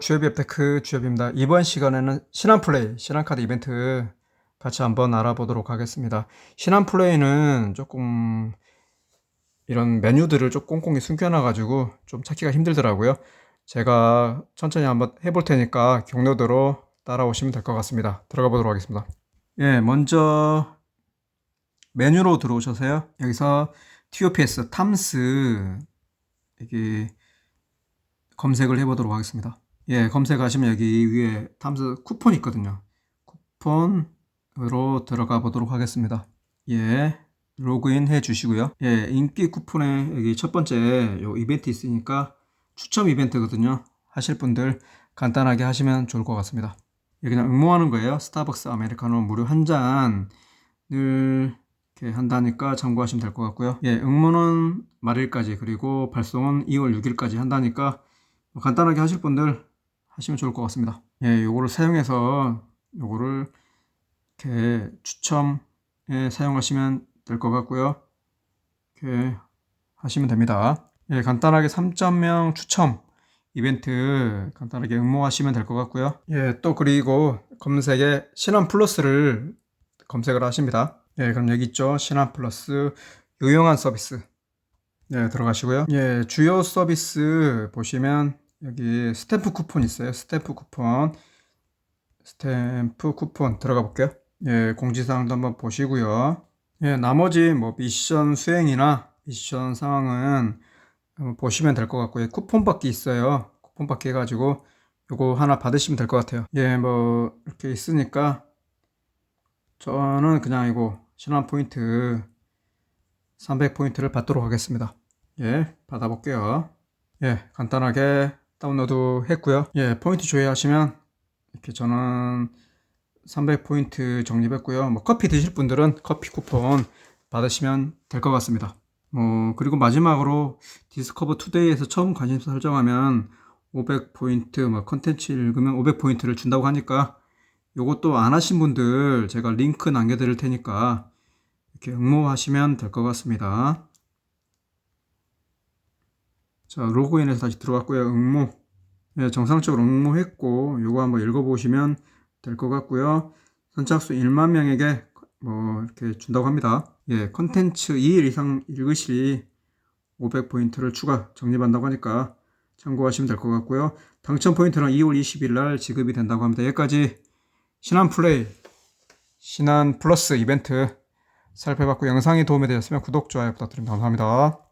주협 테크 주협입니다. 이번 시간에는 신한플레이, 신한카드 이벤트 같이 한번 알아보도록 하겠습니다. 신한플레이는 조금 이런 메뉴들을 좀 꼼꼼히 숨겨놔가지고 좀 찾기가 힘들더라고요. 제가 천천히 한번 해볼 테니까 경로대로 따라오시면 될 것 같습니다. 들어가 보도록 하겠습니다. 예, 먼저 메뉴로 들어오셔서요. 여기서 TOPS 탐스 여기 검색을 해보도록 하겠습니다. 예, 검색하시면 여기 위에 탐스 쿠폰 있거든요. 쿠폰으로 들어가 보도록 하겠습니다. 예, 로그인 해 주시고요. 예, 인기 쿠폰에 여기 첫 번째 요 이벤트 있으니까 추첨 이벤트거든요. 하실 분들 간단하게 하시면 좋을 것 같습니다. 예, 그냥 응모하는 거예요. 스타벅스 아메리카노 무료 한 잔을 이렇게 한다니까 참고하시면 될 것 같고요. 예, 응모는 말일까지 그리고 발송은 2월 6일까지 한다니까 뭐 간단하게 하실 분들 하시면 좋을 것 같습니다. 예, 요거를 사용해서 요거를 이렇게 추첨에 사용하시면 될 것 같고요. 이렇게 하시면 됩니다. 예, 간단하게 3.0 추첨 이벤트 간단하게 응모하시면 될 것 같고요. 예, 또 그리고 검색에 신한 플러스를 검색을 하십니다. 예, 그럼 여기 있죠. 신한 플러스 유용한 서비스. 예, 들어가시고요. 예, 주요 서비스 보시면 여기 스탬프 쿠폰 있어요. 스탬프 쿠폰. 스탬프 쿠폰 들어가 볼게요. 예, 공지사항도 한번 보시고요. 예, 나머지 뭐 미션 수행이나 미션 상황은 한번 보시면 될 것 같고요. 쿠폰 받기 있어요. 쿠폰 받기 해가지고 요거 하나 받으시면 될 것 같아요. 예, 뭐 이렇게 있으니까 저는 그냥 이거 신한 포인트 300포인트를 받도록 하겠습니다. 예, 받아볼게요. 예, 간단하게 다운로드 했고요. 예, 포인트 조회하시면 이렇게 저는 300포인트 적립했고요. 뭐 커피 드실 분들은 커피 쿠폰 받으시면 될 것 같습니다. 뭐 그리고 마지막으로 디스커버 투데이에서 처음 관심사 설정하면 500포인트 뭐 컨텐츠 읽으면 500포인트를 준다고 하니까 요것도 안 하신 분들 제가 링크 남겨 드릴 테니까 이렇게 응모하시면 될 것 같습니다. 자, 로그인해서 다시 들어왔고요. 응모. 네, 정상적으로 응모했고, 요거 한번 읽어보시면 될 것 같고요. 선착수 1만 명에게 뭐 이렇게 준다고 합니다. 예, 컨텐츠 2일 이상 읽으시 500포인트를 추가 적립한다고 하니까 참고하시면 될 것 같고요. 당첨 포인트는 2월 20일 날 지급이 된다고 합니다. 여기까지 신한 플레이, 신한 플러스 이벤트 살펴봤고 영상이 도움이 되셨으면 구독, 좋아요 부탁드립니다. 감사합니다.